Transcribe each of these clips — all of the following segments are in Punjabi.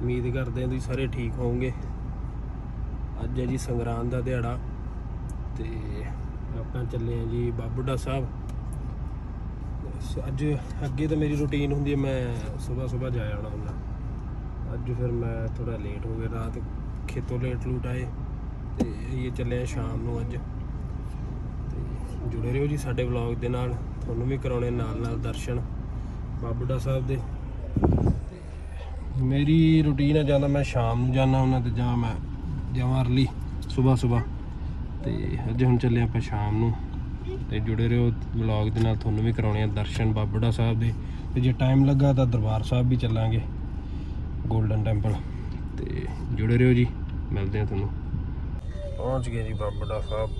ਉਮੀਦ ਕਰਦੇ ਹਾਂ ਤੁਸੀਂ ਸਾਰੇ ਠੀਕ ਹੋਵੋਗੇ। ਅੱਜ ਹੈ ਜੀ ਸੰਗਰਾਂਦ ਦਾ ਦਿਹਾੜਾ ਤੇ ਆਪਾਂ ਚੱਲੇ ਹਾਂ ਜੀ ਬਾਬੂਡਾ ਸਾਹਿਬ। ਅੱਜ ਅੱਗੇ ਤਾਂ ਮੇਰੀ ਰੁਟੀਨ ਹੁੰਦੀ ਹੈ, ਮੈਂ ਸਵੇਰ ਸਵੇਰ ਜਾ ਆਉਣਾ ਹੁੰਦਾ। ਅੱਜ ਫਿਰ ਮੈਂ ਥੋੜਾ ਲੇਟ ਹੋ ਗਿਆ, ਰਾਤ ਖੇਤੋਂ ਲੇਟ ਲੂਟ ਆਏ ਤੇ ਇਹ ਚੱਲੇ ਆ ਸ਼ਾਮ ਨੂੰ ਅੱਜ। ਤੇ ਜੁੜੇ ਰਹੋ ਜੀ ਸਾਡੇ ਵਲੌਗ ਦੇ ਨਾਲ, ਤੁਹਾਨੂੰ ਵੀ ਕਰਾਉਣੇ ਨਾਲ ਨਾਲ ਦਰਸ਼ਨ ਬਾਬੂਡਾ ਸਾਹਿਬ ਦੇ। ਮੇਰੀ ਰੁਟੀਨ ਹੈ ਜਾਂਦਾ ਮੈਂ ਸ਼ਾਮ ਨੂੰ ਜਾਂਦਾ ਉਹਨਾਂ ਤੇ ਜਾਂ ਮੈਂ ਜਾਵਾਂ ਅਰਲੀ ਸਵੇਰ ਸਵੇਰ ਤੇ ਅੱਜ ਹੁਣ ਚੱਲੇ ਆਪਾਂ ਸ਼ਾਮ ਨੂੰ ਤੇ ਜੁੜੇ ਰਹੋ ਵਲੌਗ ਦੇ ਨਾਲ, ਤੁਹਾਨੂੰ ਵੀ ਕਰਾਉਣੇ ਆ ਦਰਸ਼ਨ ਬਾਬੜਾ ਸਾਹਿਬ ਦੇ। ਤੇ ਜੇ ਟਾਈਮ ਲੱਗਾ ਤਾਂ ਦਰਬਾਰ ਸਾਹਿਬ ਵੀ ਚੱਲਾਂਗੇ 골ਡਨ ਟੈਂਪਲ ਤੇ ਜੁੜੇ ਰਹੋ ਜੀ, ਮਿਲਦੇ ਆ ਤੁਹਾਨੂੰ। ਪਹੁੰਚ ਗਏ ਜੀ ਬਾਬੜਾ ਸਾਹਿਬ।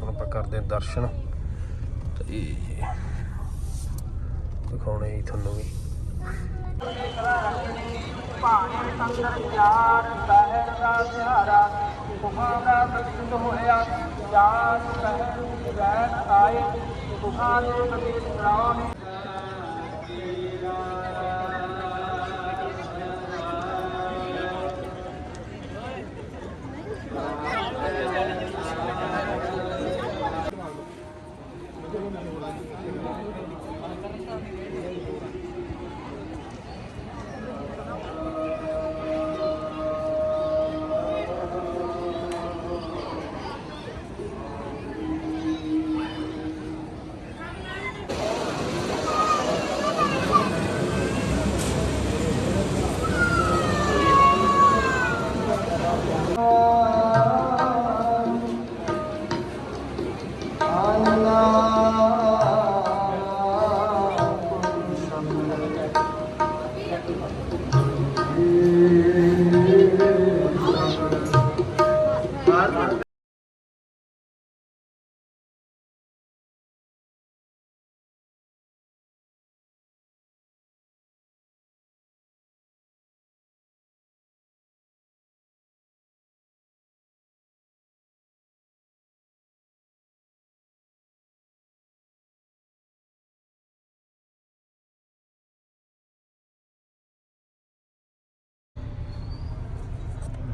ਹੁਣ ਆਪਾਂ ਕਰਦੇ ਆ ਦਰਸ਼ਨ। ਤੇ ਦਿਖਾਉਣੇ ਜੀ ਤੁਹਾਨੂੰ ਵੀ। ਭਾਣੇ ਸੰਦਰ ਪਿਆਰ ਸਹਿਰ ਦਾ ਸਿਹਾਰਾ ਸੁਖਾਂ ਦਾ ਪ੍ਰਸਿੱਧ ਹੋਇਆ ਚਾਰ ਸਹਿਰ ਰਹਿਣ ਆਏ ਸੁਖਾਂ ਦੇ ਪ੍ਰਤੀਤ Amém.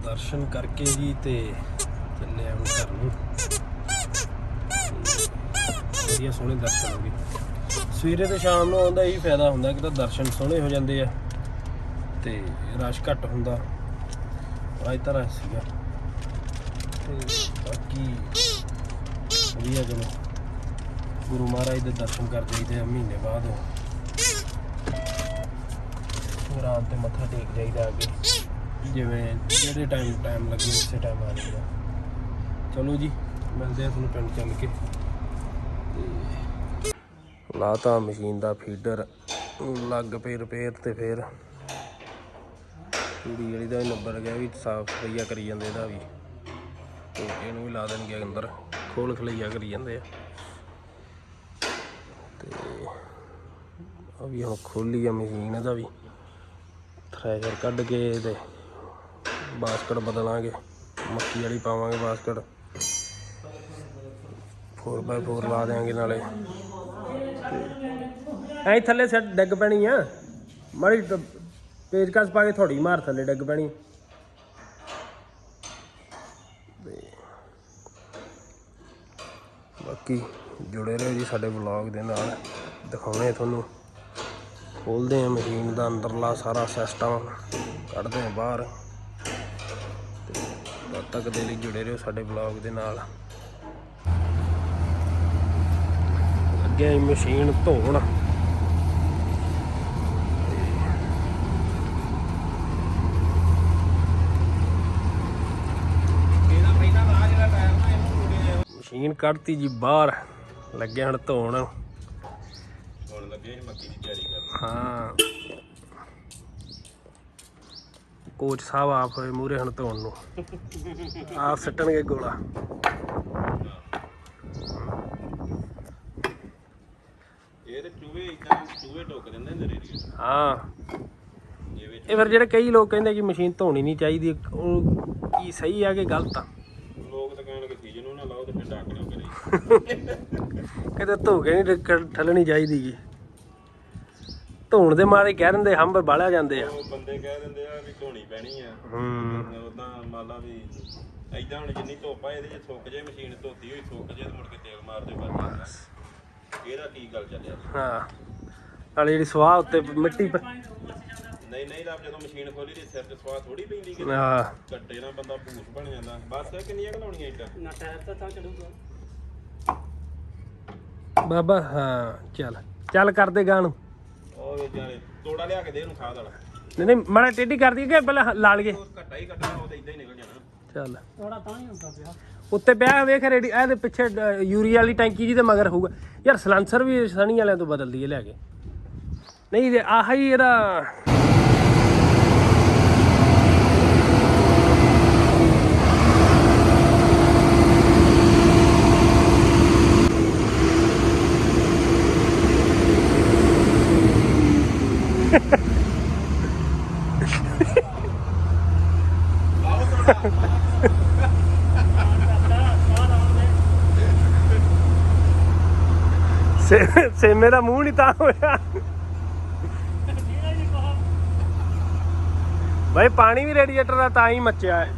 ਦਰਸ਼ਨ ਕਰਕੇ ਜੀ ਤੇ ਚੱਲੇ ਆਉਂ ਘਰ ਨੂੰ। ਵਧੀਆ ਸੋਹਣੇ ਦਰਸ਼ਨ ਹੋ ਗਏ। ਸਵੇਰੇ ਤੇ ਸ਼ਾਮ ਨੂੰ ਆਉਂਦਾ ਇਹੀ ਫਾਇਦਾ ਹੁੰਦਾ ਕਿ ਤਾਂ ਦਰਸ਼ਨ ਸੋਹਣੇ ਹੋ ਜਾਂਦੇ ਆ ਤੇ ਰਸ਼ ਘੱਟ ਹੁੰਦਾ। ਅੱਜ ਤਾਂ ਰਸ਼ ਸੀਗਾ। ਤੇ ਬਾਕੀ ਵਧੀਆ ਚਲੋ। ਗੁਰੂ ਮਹਾਰਾਜ ਦੇ ਦਰਸ਼ਨ ਕਰ ਜਾਈਦੇ ਆ, ਮਹੀਨੇ ਬਾਅਦ। ਰਾਤ ਤੇ ਮੱਥਾ ਟੇਕ ਜਾਈਦਾ ਅੱਗੇ। ਜਿਵੇਂ ਜਿਹੜੇ ਟਾਈਮ ਟਾਈਮ ਲੱਗੇ ਉਸੇ ਟਾਈਮ ਆ ਜਾਈਦਾ ਚਲੋ ਜੀ, ਮਿਲਦੇ ਆ ਤੁਹਾਨੂੰ ਪਿੰਡ ਚੱਲ ਕੇ। ਤੇ ਲਾਤਾ ਮਸ਼ੀਨ ਦਾ ਫੀਡਰ ਲੱਗ ਪਏ ਰਿਪੇਅਰ ਤੇ ਫੇਰ। ਤੂੜੀ ਵਾਲੀ ਦਾ ਵੀ ਨੰਬਰ ਗਿਆ ਵੀ ਸਾਫ਼ ਸਫਾਈਆ ਕਰੀ ਜਾਂਦੇ ਇਹਦਾ ਵੀ। ਤੇ ਇਹਨੂੰ ਵੀ ਲਾ ਦੇਣਗੇ ਅੰਦਰ, ਖੋਲ ਖਲਈਆ ਕਰੀ ਜਾਂਦੇ ਆ। ਤੇ ਆ ਵੀ ਹੁਣ ਖੋਲੀ ਆ ਮਸ਼ੀਨ ਇਹਦਾ ਵੀ। ਥ੍ਰੈਸ਼ਰ ਕੱਢ ਕੇ ਤੇ ਬਾਸਕਟ ਬਦਲਾਂਗੇ। ਮੱਕੀ ਵਾਲੀ ਪਾਵਾਂਗੇ ਬਾਸਕਟ। 4x4 ਲਾ ਦੇਾਂਗੇ ਨਾਲੇ। ਐਂ ਥੱਲੇ ਸੈੱਟ ਡਿੱਗ ਪੈਣੀ ਆ। ਮਾੜੀ ਪੇਚਕਸ ਪਾ ਕੇ ਥੋੜੀ ਮਾਰ ਥੱਲੇ ਡਿੱਗ ਪੈਣੀ। ਬਾਕੀ ਜੁੜੇ ਰਹੋ ਜੀ ਸਾਡੇ ਵਲੌਗ ਦੇ ਨਾਲ। ਦਿਖਾਉਣੇ ਤੁਹਾਨੂੰ। ਖੋਲਦੇ ਆ ਮਸ਼ੀਨ ਦਾ ਅੰਦਰਲਾ ਸਾਰਾ ਸਿਸਟਮ ਕੱਢਦੇ ਆ ਬਾਹਰ। ਤੱਕ ਦੇ ਲਈ ਜੁੜੇ ਰਹੋ ਸਾਡੇ ਵਲੌਗ ਦੇ ਨਾਲ। ਅੱਗੇ ਮਸ਼ੀਨ ਧੋਣ। ਮਸ਼ੀਨ ਕੱਢਤੀ ਜੀ ਬਾਹਰ ਲੱਗੇ ਹੁਣ ਧੋਣ। ਹੁਣ ਲੱਗੇ ਮੱਕੀ ਦੀ ਤਿਆਰੀ ਕਰਨ। ਹਾਂ। ਕੋਚ ਸਾਹਿਬ ਆਪ ਹੋਏ ਮੂਰੇ ਹੁਣ ਧੋਣ ਨੂੰ। ਆਪ ਸੱਟਣਗੇ ਗੋਲਾ। ਇਹ ਤੇ ਚੂਹੇ ਇਦਾਂ ਚੂਹੇ ਟੋਕ ਦਿੰਦੇ ਨੇ ਰੇੜੀ ਹਾਂ। ਇਹ ਫਿਰ ਜਿਹੜੇ ਕਈ ਲੋਕ ਕਹਿੰਦੇ ਕਿ ਮਸ਼ੀਨ ਧੋਣੀ ਨਹੀਂ ਚਾਹੀਦੀ ਉਹ ਕੀ ਸਹੀ ਆ ਕਿ ਗਲਤ ਆ? ਲੋਕ ਤਾਂ ਕਹਿਣਗੇ ਸੀਜ਼ਨ ਨੂੰ ਨਾ ਲਾਓ ਤੇ ਫਿਰ ਡੱਕ ਲਿਓ ਕਰੇ। ਕਿਤੇ ਧੋ ਕੇ ਨਹੀਂ ਠੱਲਣੀ ਚਾਹੀਦੀ ਗੀ। ਧੋਣ ਦੇ ਮਾਰੇ ਕਹਿ ਦਿੰਦੇ ਹੰਬ ਬਾਲਿਆ ਜਾਂਦੇ ਆ। ਉਹ ਬੰਦੇ ਕਹਿ ਦਿੰਦੇ ਆ ਵੀ ਧੋਣੀ ਪੈਣੀ ਆ। ਹੂੰ। ਉਦਾਂ ਮੰਨ ਲਾ ਵੀ ਐਦਾਂ ਹੁਣ ਜਿੰਨੀ ਧੁੱਪ ਆ ਇਹਦੇ 'ਚ ਸੁੱਕ ਜੇ ਮਸ਼ੀਨ ਧੋਤੀ ਹੋਈ ਸੁੱਕ ਜੇ ਤੇ ਮੁੜ ਕੇ ਤੇਲ ਮਾਰ ਦੇ ਬਸ ਇਹਦਾ ਕੀ ਗੱਲ ਚੱਲਿਆ? ਹਾਂ। ਨਾਲੇ ਜਿਹੜੀ ਸਵਾਹ ਉੱਤੇ ਮਿੱਟੀ ਪ- ਨਹੀਂ ਨਹੀਂ ਰੱਬ ਜਦੋਂ ਮਸ਼ੀਨ ਖੋਲੀ ਤੇ ਸਿਰ 'ਚ ਸਵਾਹ ਥੋੜੀ ਪੈਂਦੀ ਕਿ ਹਾਂ। ਘੱਟੇ ਨਾਲ ਬੰਦਾ ਭੂਸ ਬਣ ਜਾਂਦਾ। ਬਸ ਕਿੰਨੀਆਂ ਘਲਾਉਣੀਆਂ ਇੱਟਾਂ? ਨਾ ਟਾਇਰ ਤਾਂ ਤਾਂ ਚੜੂਗਾ। ਬਾਬਾ ਹਾਂ ਚੱਲ। ਚੱਲ ਕਰਦੇ ਗਾਂ ਨੂੰ ਉਹ ਵਿਚਾਰੇ ਤੋੜਾ ਲਿਆ ਕੇ ਦੇ ਇਹਨੂੰ ਖਾਦ ਵਾਲਾ ਨਹੀਂ ਨਹੀਂ ਮਾੜਾ ਟੇਢੀ ਕਰ ਦਈਏ ਕਿ ਪਹਿਲਾਂ ਲਾ ਲਈਏ? ਉਹ ਘੱਟਾ ਹੀ ਕੱਟਣਾ ਉਹ ਤਾਂ ਇਦਾਂ ਹੀ ਨਿਕਲ ਜਾਣਾ। ਚੱਲ। ਥੋੜਾ ਤਾਂ ਹੀ ਹੁੰਦਾ ਪਿਆ। ਉੱਤੇ ਪਿਆ ਵੇਖ ਰੇਡੀ ਇਹਦੇ ਪਿੱਛੇ ਯੂਰੀਆ ਵਾਲੀ ਟੈਂਕੀ ਜੀ ਦੇ ਮਗਰ ਹੋਊਗਾ। ਯਾਰ ਸਲੈਂਸਰ ਵੀ ਸਣੀ ਵਾਲਿਆਂ ਤੋਂ ਬਦਲ ਦਈਏ ਲੈ ਕੇ। ਨਹੀਂ ਤੇ ਆਹ ਹੀ ਇਹਦਾ ਸੇ- ਸੇਮੇ ਦਾ ਮੂੰਹ ਨਹੀਂ ਤਾਂ ਹੋਇਆ। ਭਾਈ ਪਾਣੀ ਵੀ ਰੇਡੀਏਟਰ ਦਾ ਤਾਂ ਹੀ ਮੱਚਿਆ ਹੈ।